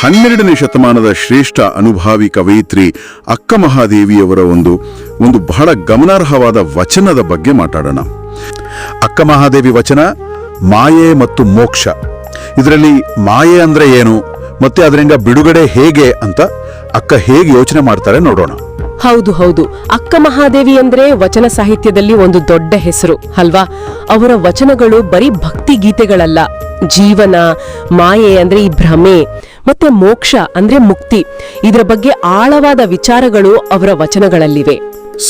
ಹನ್ನೆರಡನೇ ಶತಮಾನದ ಶ್ರೇಷ್ಠ ಅನುಭಾವಿ ಕವಯಿತ್ರಿ ಅಕ್ಕ ಮಹಾದೇವಿಯವರ ಒಂದು ಒಂದು ಬಹಳ ಗಮನಾರ್ಹವಾದ ವಚನದ ಬಗ್ಗೆ ಮಾತಾಡೋಣ. ಅಕ್ಕ ಮಹಾದೇವಿ ವಚನ, ಮಾಯೆ ಮತ್ತು ಮೋಕ್ಷ. ಇದರಲ್ಲಿ ಮಾಯೆ ಅಂದರೆ ಏನು? ಮತ್ತೆ ಅದರಿಂದ ಬಿಡುಗಡೆ ಹೇಗೆ ಅಂತ ಅಕ್ಕ ಹೇಗೆ ಯೋಚನೆ ಮಾಡ್ತಾರೆ ನೋಡೋಣ. ಹೌದು ಹೌದು. ಅಕ್ಕ ಮಹಾದೇವಿ ಅಂದ್ರೆ ವಚನ ಸಾಹಿತ್ಯದಲ್ಲಿ ಒಂದು ದೊಡ್ಡ ಹೆಸರು, ಅಲ್ವಾ? ಅವರ ವಚನಗಳು ಬರೀ ಭಕ್ತಿ ಗೀತೆಗಳಲ್ಲ. ಜೀವನ, ಮಾಯೆ ಅಂದ್ರೆ ಈ ಭ್ರಮೆ, ಮತ್ತೆ ಮೋಕ್ಷ ಅಂದ್ರೆ ಮುಕ್ತಿ. ಇದರ ಬಗ್ಗೆ ಆಳವಾದ ವಿಚಾರಗಳು ಅವರ ವಚನಗಳಲ್ಲಿವೆ.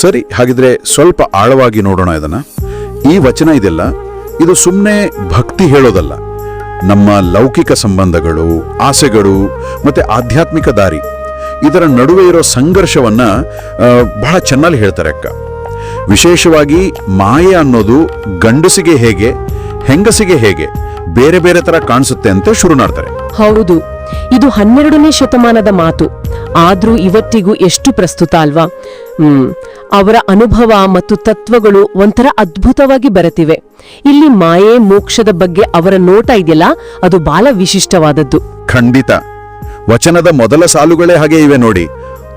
ಸರಿ, ಹಾಗಿದ್ರೆ ಸ್ವಲ್ಪ ಆಳವಾಗಿ ನೋಡೋಣ ಇದನ್ನ. ಈ ವಚನ ಇದೆಲ್ಲ, ಇದು ಸುಮ್ಮನೆ ಭಕ್ತಿ ಹೇಳೋದಲ್ಲ. ನಮ್ಮ ಲೌಕಿಕ ಸಂಬಂಧಗಳು, ಆಸೆಗಳು, ಮತ್ತೆ ಆಧ್ಯಾತ್ಮಿಕ ದಾರಿ. ಇದರ ನಡುವೆ ಇರೋ ಸಂಘರ್ಷವನ್ನ ಬಹಳ ಚೆನ್ನಾಗಿ ಹೇಳ್ತಾರೆ ಅಕ್ಕ. ವಿಶೇಷವಾಗಿ ಮಾಯೆ ಅನ್ನೋದು ಗಂಡಸಿಗೆ ಹೇಗೆ ಹೆಂಗಸಿಗೆ ಹೇಗೆ ಬೇರೆ ಬೇರೆ ತರ ಕಾಣಿಸುತ್ತೆ ಅಂತ ಶುರು ಮಾಡ್ತಾರೆ ಹೌದು ಇದು ಹನ್ನೆರಡನೇ ಶತಮಾನದ ಮಾತು. ಆದ್ರೂ ಇವತ್ತಿಗೂ ಎಷ್ಟು ಪ್ರಸ್ತುತ ಅಲ್ವಾ? ಹ್ಮ್ ಅವರ ಅನುಭವ ಮತ್ತು ತತ್ವಗಳು ಒಂಥರ ಅದ್ಭುತವಾಗಿ ಬರೆತಿವೆ. ಇಲ್ಲಿ ಮಾಯೆ ಮೋಕ್ಷದ ಬಗ್ಗೆ ಅವರ ನೋಟ ಇದೆಯಲ್ಲ? ಅದು ಬಹಳ ವಿಶಿಷ್ಟವಾದದ್ದು. ಖಂಡಿತ. ವಚನದ ಮೊದಲ ಸಾಲುಗಳೇ ಹಾಗೆ ಇವೆ ನೋಡಿ.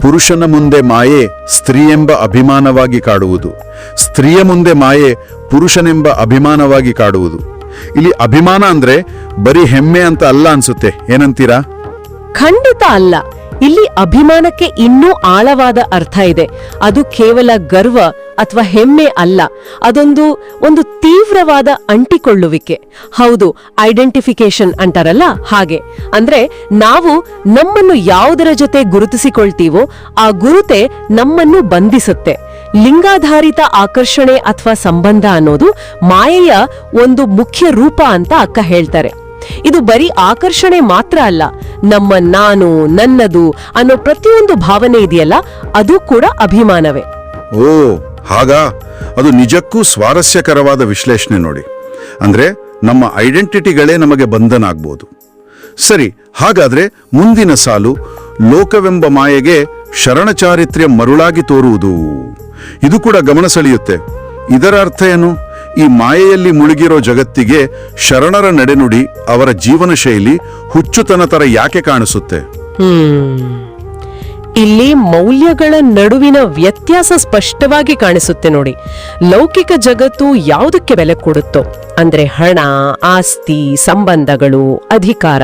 ಪುರುಷನ ಮುಂದೆ ಮಾಯೆ ಸ್ತ್ರೀಯೆಂಬ ಅಭಿಮಾನವಾಗಿ ಕಾಡುವುದು. ಸ್ತ್ರೀಯ ಮುಂದೆ ಮಾಯೆ ಪುರುಷನೆಂಬ ಅಭಿಮಾನವಾಗಿ ಕಾಡುವುದು. ಇಲ್ಲಿ ಅಭಿಮಾನ ಅಂದ್ರೆ ಬರೀ ಹೆಮ್ಮೆ ಅಂತ ಅಲ್ಲ ಅನ್ಸುತ್ತೆ. ಏನಂತೀರಾ? ಖಂಡಿತ ಅಲ್ಲ. ಇಲ್ಲಿ ಅಭಿಮಾನಕ್ಕೆ ಇನ್ನೂ ಆಳವಾದ ಅರ್ಥ ಇದೆ. ಅದು ಕೇವಲ ಗರ್ವ ಅಥವಾ ಹೆಮ್ಮೆ ಅಲ್ಲ. ಅದೊಂದು, ಒಂದು ತೀವ್ರವಾದ ಅಂಟಿಕೊಳ್ಳುವಿಕೆ. ಹೌದು ಐಡೆಂಟಿಫಿಕೇಶನ್ ಅಂತಾರಲ್ಲ? ಹಾಗೆ. ಅಂದ್ರೆ ನಾವು ನಮ್ಮನ್ನು ಯಾವುದರ ಜೊತೆ ಗುರುತಿಸಿಕೊಳ್ತೀವೋ, ಆ ಗುರುತೆ ನಮ್ಮನ್ನು ಬಂಧಿಸುತ್ತೆ. ಲಿಂಗಾಧಾರಿತ ಆಕರ್ಷಣೆ ಅಥವಾ ಸಂಬಂಧ ಅನ್ನೋದು ಮಾಯೆಯ ಒಂದು ಮುಖ್ಯ ರೂಪ ಅಂತ ಅಕ್ಕ ಹೇಳ್ತಾರೆ. ಇದು ಬರೀ ಆಕರ್ಷಣೆ ಮಾತ್ರ ಅಲ್ಲ, ನಮ್ಮ ನಾನು, ನನ್ನದು ಅನ್ನೋ ಪ್ರತಿಯೊಂದು ಭಾವನೆ ಇದೆಯಲ್ಲ, ಅದು ಕೂಡ ಅಭಿಮಾನವೇ. ಓ, ಹಾಗಾ? ಅದು ನಿಜಕ್ಕೂ ಸ್ವಾರಸ್ಯಕರವಾದ ವಿಶ್ಲೇಷಣೆ ನೋಡಿ. ಅಂದ್ರೆ ನಮ್ಮ ಐಡೆಂಟಿಟಿಗಳೇ ನಮಗೆ ಬಂಧನ ಆಗ್ಬೋದು ಸರಿ, ಹಾಗಾದ್ರೆ ಮುಂದಿನ ಸಾಲು ಲೋಕವೆಂಬ ಮಾಯೆಗೆ ಶರಣಚಾರಿತ್ರ್ಯ ಮರುಳಾಗಿ ತೋರುವುದು. ಇದು ಕೂಡ ಗಮನ ಸೆಳೆಯುತ್ತೆ. ಇದರ ಅರ್ಥ ಏನು? ಈ ಮಾಯೆಯಲ್ಲಿ ಮುಳುಗಿರೋ ಜಗತ್ತಿಗೆ ಶರಣರ ನಡೆನುಡಿ ಅವರ ಜೀವನ ಶೈಲಿ ಹುಚ್ಚುತನ ತರ ಯಾಕೆ ಕಾಣಿಸುತ್ತೆ? ಇಲ್ಲಿ ಮೌಲ್ಯಗಳ ನಡುವಿನ ವ್ಯತ್ಯಾಸ ಸ್ಪಷ್ಟವಾಗಿ ಕಾಣಿಸುತ್ತೆ ನೋಡಿ. ಲೌಕಿಕ ಜಗತ್ತು ಯಾವುದಕ್ಕೆ ಬೆಲೆ ಕೊಡುತ್ತೋ? ಅಂದ್ರೆ ಹಣ, ಆಸ್ತಿ, ಸಂಬಂಧಗಳು, ಅಧಿಕಾರ.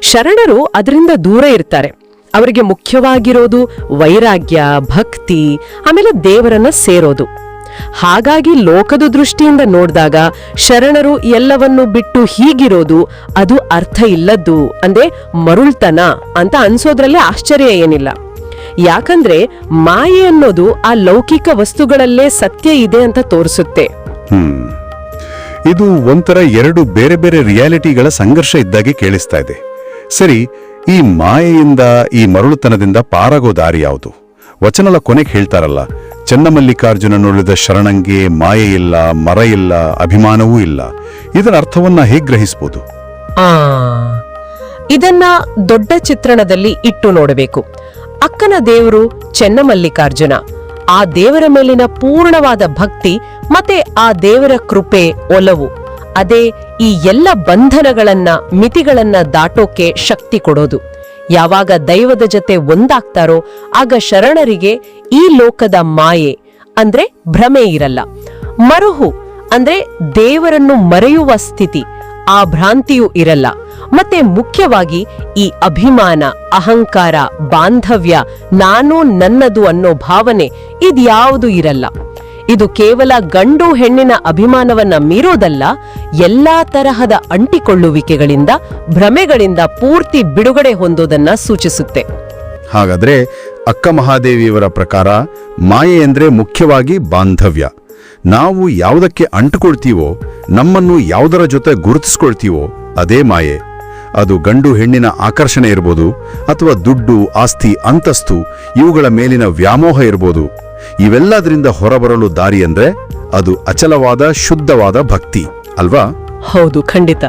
ಶರಣರು ಅದರಿಂದ ದೂರ ಇರ್ತಾರೆ. ಅವರಿಗೆ ಮುಖ್ಯವಾಗಿರೋದು ವೈರಾಗ್ಯ, ಭಕ್ತಿ, ಆಮೇಲೆ ದೇವರನ್ನ ಸೇರೋದು. ಹಾಗಾಗಿ ಲೋಕದ ದೃಷ್ಟಿಯಿಂದ ನೋಡಿದಾಗ ಶರಣರು ಎಲ್ಲವನ್ನು ಬಿಟ್ಟು ಹೀಗಿರೋದು ಅದು ಅರ್ಥ ಇಲ್ಲದ್ದು ಅಂದ್ರೆ ಮರುಳ್ತನ ಅಂತ ಅನ್ಸೋದ್ರಲ್ಲೇ ಆಶ್ಚರ್ಯ ಏನಿಲ್ಲ. ಯಾಕಂದ್ರೆ ಮಾಯೆ ಅನ್ನೋದು ಆ ಲೌಕಿಕ ವಸ್ತುಗಳಲ್ಲೇ ಸತ್ಯ ಇದೆ ಅಂತ ತೋರಿಸುತ್ತೆ. ಇದು ಒಂಥರ ಎರಡು ಬೇರೆ ಬೇರೆ ರಿಯಾಲಿಟಿಗಳ ಸಂಘರ್ಷ ಇದ್ದಾಗೆ ಕೇಳಿಸ್ತಾ ಇದೆ. ಸರಿ, ಈ ಮಾಯೆಯಿಂದ, ಈ ಮರಳುತನದಿಂದ ಪಾರಾಗೋ ದಾರಿ ಯಾವುದು? ವಚನಲ ಕೊನೆಗೆ ಹೇಳ್ತಾರಲ್ಲ ಚನ್ನಮಲ್ಲಿಕಾರ್ಜುನ ನೋಡಿದ ಶರಣಂಗೆ ಮಾಯೆ ಇಲ್ಲ ಮರ ಇಲ್ಲ ಅಭಿಮಾನವೂ ಇಲ್ಲ. ಇದರ ಅರ್ಥವನ್ನ ಹೇಗೆ ಗ್ರಹಿಸಬಹುದು ಇದನ್ನ ದೊಡ್ಡ ಚಿತ್ರಣದಲ್ಲಿ ಇಟ್ಟು ನೋಡಬೇಕು. ಅಕ್ಕನ ದೇವರು ಚೆನ್ನಮಲ್ಲಿಕಾರ್ಜುನ. ಆ ದೇವರ ಮೇಲಿನ ಪೂರ್ಣವಾದ ಭಕ್ತಿ ಮತ್ತೆ ಆ ದೇವರ ಕೃಪೆ ಒಲವು. ಅದೇ ಈ ಎಲ್ಲ ಬಂಧನಗಳನ್ನ, ಮಿತಿಗಳನ್ನ ದಾಟೋಕೆ ಶಕ್ತಿ ಕೊಡೋದು. ಯಾವಾಗ ದೈವದ ಜೊತೆ ಒಂದಾಗ್ತಾರೋ ಆಗ ಶರಣರಿಗೆ ಈ ಲೋಕದ ಮಾಯೆ, ಅಂದ್ರೆ ಭ್ರಮೆ ಇರಲ್ಲ. ಮರುಹು, ಅಂದ್ರೆ ದೇವರನ್ನು ಮರೆಯುವ ಸ್ಥಿತಿ, ಆ ಭ್ರಾಂತಿಯೂ ಇರಲ್ಲ. ಮತ್ತೆ ಮುಖ್ಯವಾಗಿ ಈ ಅಭಿಮಾನ, ಅಹಂಕಾರ, ಬಾಂಧವ್ಯ, ನಾನು ನನ್ನದು ಅನ್ನೋ ಭಾವನೆ ಇದ್ಯಾವುದು ಇರಲ್ಲ. ಇದು ಕೇವಲ ಗಂಡು ಹೆಣ್ಣಿನ ಅಭಿಮಾನವನ್ನ ಮೀರೋದಲ್ಲ, ಎಲ್ಲಾ ತರಹದ ಅಂಟಿಕೊಳ್ಳುವಿಕೆಗಳಿಂದ, ಭ್ರಮೆಗಳಿಂದ ಪೂರ್ತಿ ಬಿಡುಗಡೆ ಹೊಂದೋದನ್ನ ಸೂಚಿಸುತ್ತೆ. ಹಾಗಾದ್ರೆ ಅಕ್ಕ ಮಹಾದೇವಿಯವರ ಪ್ರಕಾರ ಮಾಯೆ ಎಂದ್ರೆ ಮುಖ್ಯವಾಗಿ ಬಾಂಧವ್ಯ. ನಾವು ಯಾವುದಕ್ಕೆ ಅಂಟುಕೊಳ್ತೀವೋ, ನಮ್ಮನ್ನು ಯಾವುದರ ಜೊತೆ ಗುರುತಿಸ್ಕೊಳ್ತೀವೋ, ಅದೇ ಮಾಯೆ. ಅದು ಗಂಡು ಹೆಣ್ಣಿನ ಆಕರ್ಷಣೆ ಇರ್ಬೋದು, ಅಥವಾ ದುಡ್ಡು, ಆಸ್ತಿ, ಅಂತಸ್ತು, ಇವುಗಳ ಮೇಲಿನ ವ್ಯಾಮೋಹ ಇರ್ಬೋದು. ಇವೆಲ್ಲದರಿಂದ ಹೊರಬರಲು ದಾರಿ ಅಂದ್ರೆ ಅದು ಅಚಲವಾದ, ಶುದ್ಧವಾದ ಭಕ್ತಿ, ಅಲ್ವಾ? ಹೌದು, ಖಂಡಿತ.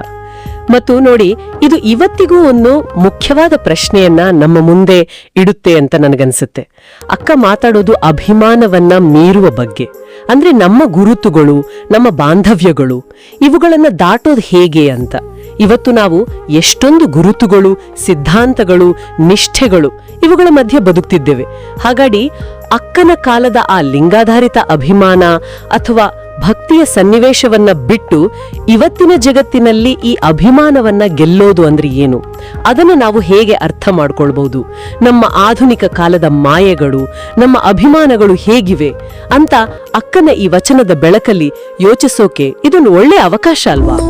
ಮತ್ತು ನೋಡಿ, ಇದು ಇವತ್ತಿಗೂ ಒಂದು ಮುಖ್ಯವಾದ ಪ್ರಶ್ನೆಯನ್ನ ನಮ್ಮ ಮುಂದೆ ಇಡುತ್ತೆ ಅಂತ ನನಗನ್ಸುತ್ತೆ. ಅಕ್ಕ ಮಾತಾಡೋದು ಅಭಿಮಾನವನ್ನ ಮೀರುವ ಬಗ್ಗೆ. ಅಂದ್ರೆ ನಮ್ಮ ಗುರುತುಗಳು, ನಮ್ಮ ಬಾಂಧವ್ಯಗಳು, ಇವುಗಳನ್ನ ದಾಟೋದು ಹೇಗೆ ಅಂತ. ಇವತ್ತು ನಾವು ಎಷ್ಟೊಂದು ಗುರುತುಗಳು, ಸಿದ್ಧಾಂತಗಳು, ನಿಷ್ಠೆಗಳು ಇವುಗಳ ಮಧ್ಯೆ ಬದುಕ್ತಿದ್ದೇವೆ. ಹಾಗಾಗಿ ಅಕ್ಕನ ಕಾಲದ ಆ ಲಿಂಗಾಧಾರಿತ ಅಭಿಮಾನ ಅಥವಾ ಭಕ್ತಿಯ ಸನ್ನಿವೇಶವನ್ನ ಬಿಟ್ಟು ಇವತ್ತಿನ ಜಗತ್ತಿನಲ್ಲಿ ಈ ಅಭಿಮಾನವನ್ನ ಗೆಲ್ಲೋದು ಅಂದ್ರೆ ಏನು? ಅದನ್ನು ನಾವು ಹೇಗೆ ಅರ್ಥ ಮಾಡ್ಕೊಳ್ಬಹುದು? ನಮ್ಮ ಆಧುನಿಕ ಕಾಲದ ಮಾಯೆಗಳು, ನಮ್ಮ ಅಭಿಮಾನಗಳು ಹೇಗಿವೆ ಅಂತ ಅಕ್ಕನ ಈ ವಚನದ ಬೆಳಕಲ್ಲಿ ಯೋಚಿಸೋಕೆ ಇದೊಂದು ಒಳ್ಳೆ ಅವಕಾಶ ಅಲ್ವಾ?